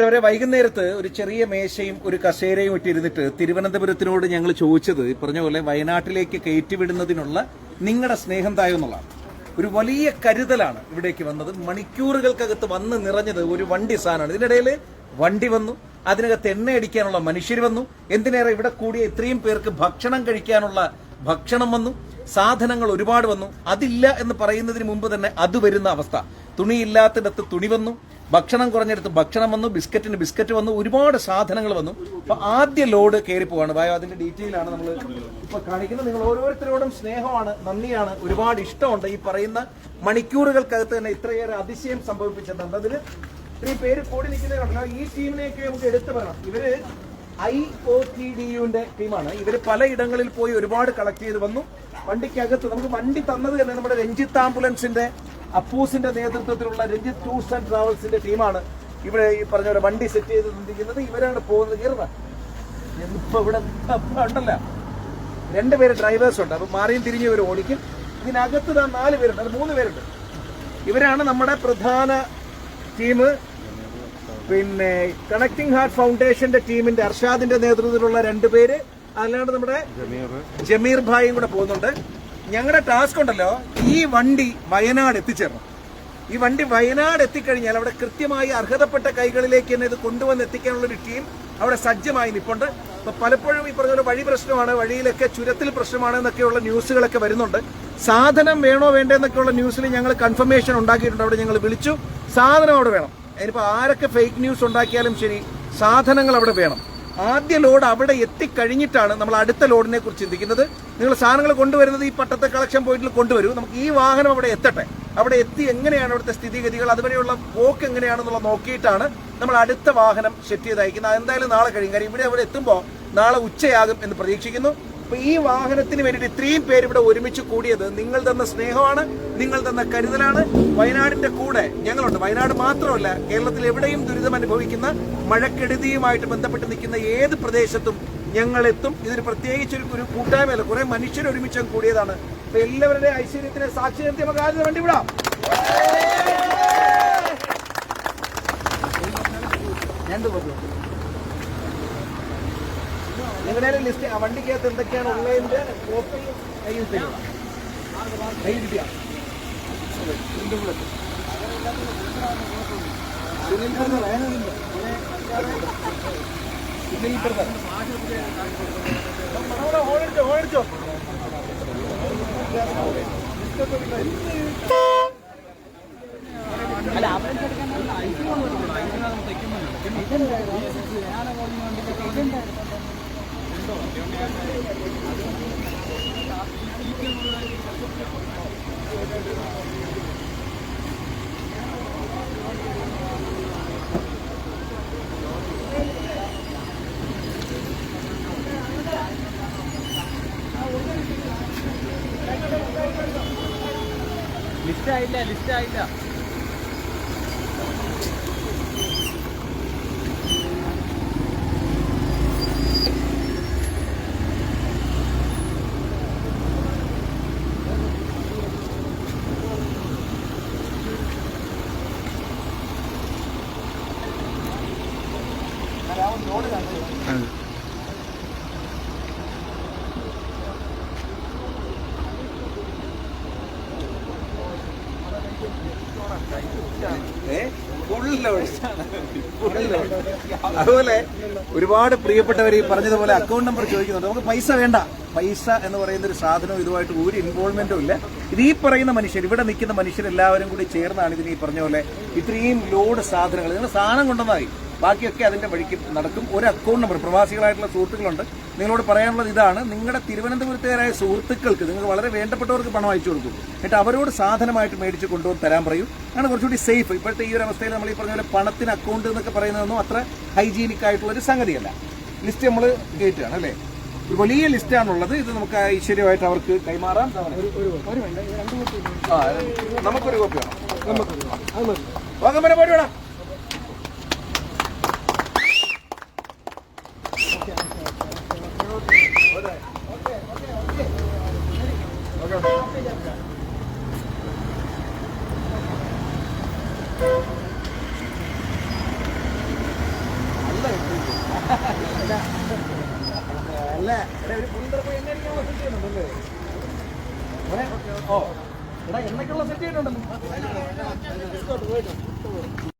പ്രിയപ്പെട്ടവരെ വൈകുന്നേരത്ത് ഒരു ചെറിയ മേശയും ഒരു കസേരയും ഇട്ടിരുന്നിട്ട് തിരുവനന്തപുരത്തിനോട് ഞങ്ങൾ ചോദിച്ചത് പറഞ്ഞ പോലെ വയനാട്ടിലേക്ക് കയറ്റിവിടുന്നതിനുള്ള നിങ്ങളുടെ സ്നേഹം തായോ ഒരു വലിയ കരുതലാണ് ഇവിടേക്ക് വന്നത്. മണിക്കൂറുകൾക്കകത്ത് വന്ന് നിറഞ്ഞത് ഒരു വണ്ടി സാധനമാണ്. ഇതിനിടയിൽ വണ്ടി വന്നു അതിനകത്ത് എണ്ണ അടിക്കാനുള്ള മനുഷ്യർ വന്നു എന്തിനേറെ ഇവിടെ കൂടിയ ഇത്രയും പേർക്ക് ഭക്ഷണം കഴിക്കാനുള്ള ഭക്ഷണം വന്നു സാധനങ്ങൾ ഒരുപാട് വന്നു. അതില്ല എന്ന് പറയുന്നതിന് മുമ്പ് തന്നെ അത് വരുന്ന അവസ്ഥ. തുണിയില്ലാത്തിടത്ത് തുണി വന്നു ഭക്ഷണം കുറഞ്ഞെടുത്ത് ഭക്ഷണം വന്നു ബിസ്ക്കറ്റിന് ബിസ്ക്കറ്റ് വന്നു ഒരുപാട് സാധനങ്ങൾ വന്നു. അപ്പൊ ആദ്യ ലോഡ് കയറി പോവാണ്. വായോ അതിന്റെ ഡീറ്റെയിൽ ആണ് നമ്മൾ ഇപ്പൊ കാണിക്കുന്നത്. നിങ്ങൾ ഓരോരുത്തരോടും സ്നേഹമാണ് നന്ദിയാണ് ഒരുപാട് ഇഷ്ടമുണ്ട്. ഈ പറയുന്ന മണിക്കൂറുകൾക്കകത്ത് തന്നെ ഇത്രയേറെ അതിശയം സംഭവിപ്പിച്ചിട്ടുണ്ട്. അതിന് ഇത്രയും പേര് കൂടി നിൽക്കുന്ന ഈ ടീമിനെയൊക്കെ നമുക്ക് എടുത്തു പറയണം. ഇവർ ഐ ഒ ടി ഡി യുവിന്റെ ടീമാണ്. ഇവർ പലയിടങ്ങളിൽ പോയി ഒരുപാട് കളക്ട് ചെയ്ത് വന്നു. വണ്ടിക്കകത്ത് നമുക്ക് വണ്ടി തന്നത് തന്നെ നമ്മുടെ രഞ്ജിത്ത് ആംബുലൻസിന്റെ അപ്പൂസിന്റെ നേതൃത്വത്തിലുള്ള രഞ്ജിത്ത് ടൂർസ് ആൻഡ് ട്രാവൽസിന്റെ ടീമാണ് ഇവിടെ ഈ പറഞ്ഞ പോലെ വണ്ടി സെറ്റ് ചെയ്ത് നിന്നിരിക്കുന്നത്. ഇവരാണ് പോകുന്നത്. കയറുക ഇപ്പൊ ഇവിടെ ഉണ്ടല്ല. രണ്ടുപേര് ഡ്രൈവേഴ്സ് ഉണ്ട്. അപ്പൊ മാറിയും തിരിഞ്ഞ് ഇവർ ഓടിക്കും. ഇതിനകത്ത് താ നാല് പേരുണ്ട്. അത് മൂന്ന് പേരുണ്ട്. ഇവരാണ് നമ്മുടെ പ്രധാന ടീം. പിന്നെ കണക്ടിംഗ് ഹാർട്ട് ഫൗണ്ടേഷന്റെ ടീമിന്റെ അർഷാദിന്റെ നേതൃത്വത്തിലുള്ള രണ്ടുപേര് അല്ലാണ്ട് നമ്മുടെ ജമീർ ഭായും കൂടെ പോകുന്നുണ്ട്. ഞങ്ങളുടെ ടാസ്ക് ഉണ്ടല്ലോ ഈ വണ്ടി വയനാട് എത്തിച്ചേരണം. ഈ വണ്ടി വയനാട് എത്തിക്കഴിഞ്ഞാൽ അവിടെ കൃത്യമായി അർഹതപ്പെട്ട കൈകളിലേക്ക് തന്നെ ഇത് കൊണ്ടുവന്ന് എത്തിക്കാനുള്ളൊരു ടീം അവിടെ സജ്ജമായി നിൽപ്പുണ്ട് അപ്പൊ പലപ്പോഴും ഈ പറഞ്ഞ വഴി പ്രശ്നമാണ് വഴിയിലൊക്കെ ചുരത്തിൽ പ്രശ്നമാണ് എന്നൊക്കെയുള്ള ന്യൂസുകളൊക്കെ വരുന്നുണ്ട്. സാധനം വേണോ വേണ്ടെന്നൊക്കെയുള്ള ന്യൂസിൽ ഞങ്ങൾ കൺഫർമേഷൻ ഉണ്ടാക്കിയിട്ടുണ്ട്. അവിടെ ഞങ്ങൾ വിളിച്ചു. സാധനം അവിടെ വേണം. അതിനിപ്പോൾ ആരൊക്കെ ഫേക്ക് ന്യൂസ് ഉണ്ടാക്കിയാലും ശരി സാധനങ്ങൾ അവിടെ വേണം. ആദ്യ ലോഡ് അവിടെ എത്തിക്കഴിഞ്ഞിട്ടാണ് നമ്മൾ അടുത്ത ലോഡിനെ കുറിച്ച് ചിന്തിക്കുന്നത്. നിങ്ങൾ സാധനങ്ങൾ കൊണ്ടുവരുന്നത് ഈ പട്ടത്തെ കളക്ഷൻ പോയിന്റിൽ കൊണ്ടുവരൂ. നമുക്ക് ഈ വാഹനം അവിടെ എത്തട്ടെ. അവിടെ എത്തി എങ്ങനെയാണ് അവിടുത്തെ സ്ഥിതിഗതികൾ അതുവരെയുള്ള പോക്ക് എങ്ങനെയാണെന്നുള്ള നോക്കിയിട്ടാണ് നമ്മൾ അടുത്ത വാഹനം സെറ്റ് ചെയ്ത് എന്തായാലും നാളെ കഴിയും. കാര്യം ഇവിടെ അവിടെ എത്തുമ്പോൾ നാളെ ഉച്ചയാകും എന്ന് പ്രതീക്ഷിക്കുന്നു. അപ്പൊ ഈ വാഹനത്തിന് വേണ്ടിയിട്ട് ഇത്രയും പേര് ഇവിടെ ഒരുമിച്ച് കൂടിയത് നിങ്ങൾ തന്ന സ്നേഹമാണ് നിങ്ങൾ തന്ന കരുതലാണ്. വയനാടിന്റെ കൂടെ ഞങ്ങളുണ്ട്. വയനാട് മാത്രമല്ല കേരളത്തിൽ എവിടെയും ദുരിതം അനുഭവിക്കുന്ന മഴക്കെടുതിയുമായിട്ട് ബന്ധപ്പെട്ട് നിൽക്കുന്ന ഏത് പ്രദേശത്തും ഞങ്ങളെത്തും. ഇതൊരു പ്രത്യേകിച്ച് ഒരു കൂട്ടായ്മയല്ല കുറെ മനുഷ്യർ കൂടിയതാണ്. അപ്പൊ എല്ലാവരുടെയും ഐശ്വര്യത്തിന് സാക്ഷി നിർത്തി നമുക്ക് ആദ്യം വണ്ടി വിടാം രണ്ട് പേർക്ക് നിങ്ങളുടെ ലിസ്റ്റ്. വണ്ടിക്കകത്ത് എന്തൊക്കെയാണ് ഉള്ളതിന്റെ കോപ്പി കയ്യിൽ തരും കയ്യിൽ കിട്ടിയ സുനിൽ ബ്രദർ അതിനൊന്നുമില്ല. സുനിൽ ബ്രദർ നമ്മുടെ ഓടിച്ചോ ഓടിച്ചോ ലിസ്റ്റ് ആയില്ല ലിസ്റ്റ് ആയില്ല. അതുപോലെ ഒരുപാട് പ്രിയപ്പെട്ടവർ ഈ പറഞ്ഞതുപോലെ അക്കൗണ്ട് നമ്പർ ചോദിക്കുന്നുണ്ട്. നമുക്ക് പൈസ വേണ്ട. പൈസ എന്ന് പറയുന്ന ഒരു സാധനവും ഇതുമായിട്ട് ഒരു ഇൻവോൾവ്മെന്റും ഇല്ല. ഇത് ഈ പറയുന്ന മനുഷ്യർ ഇവിടെ നിൽക്കുന്ന മനുഷ്യരെല്ലാവരും കൂടി ചേർന്നാണ് ഇതിന് ഈ പറഞ്ഞ പോലെ ഇത്രയും ലോഡ് സാധനങ്ങൾ. നിങ്ങൾ സാധനം കൊണ്ടുവന്നായി ബാക്കിയൊക്കെ അതിന്റെ വഴിക്ക് നടക്കും. ഒരു അക്കൗണ്ട് നമ്പർ പ്രവാസികളായിട്ടുള്ള സുഹൃത്തുക്കളുണ്ട്. നിങ്ങളോട് പറയാനുള്ളത് ഇതാണ്. നിങ്ങളുടെ തിരുവനന്തപുരത്തുകാരായ സുഹൃത്തുക്കൾക്ക് നിങ്ങൾ വളരെ വേണ്ടപ്പെട്ടവർക്ക് പണം അയച്ചു കൊടുക്കും. എന്നിട്ട് അവരോട് സാധനമായിട്ട് മേടിച്ച് കൊണ്ടുവന്ന് തരാൻ പറയൂ. ആണ് കുറച്ചുകൂടി സേഫ് ഇപ്പോഴത്തെ ഈ ഒരു അവസ്ഥയിൽ നമ്മൾ ഈ പറഞ്ഞ പോലെ പണത്തിന് അക്കൗണ്ട് എന്നൊക്കെ പറയുന്നതൊന്നും അത്ര ഹൈജീനിക് ആയിട്ടുള്ള ഒരു സംഗതിയല്ല. ലിസ്റ്റ് നമ്മൾ കയറ്റുകയാണ് അല്ലേ? ഒരു വലിയ ലിസ്റ്റാണുള്ളത് ഇത് നമുക്ക് ഐശ്വര്യമായിട്ട് അവർക്ക് കൈമാറാം. നമുക്കൊരു കോപ്പി വേണം. വാങ്ങമ്പനെ പോരി വേണം അല്ല എടാ, ഒരു പുളിന്തറ എണ്ണ അടിക്കാനുള്ള സെറ്റ് ചെയ്യുന്നുണ്ടല്ലേ മോനെ, ഓ എടാ എണ്ണയ്ക്കുള്ള സെറ്റ് ചെയ്യുന്നുണ്ടല്ലോ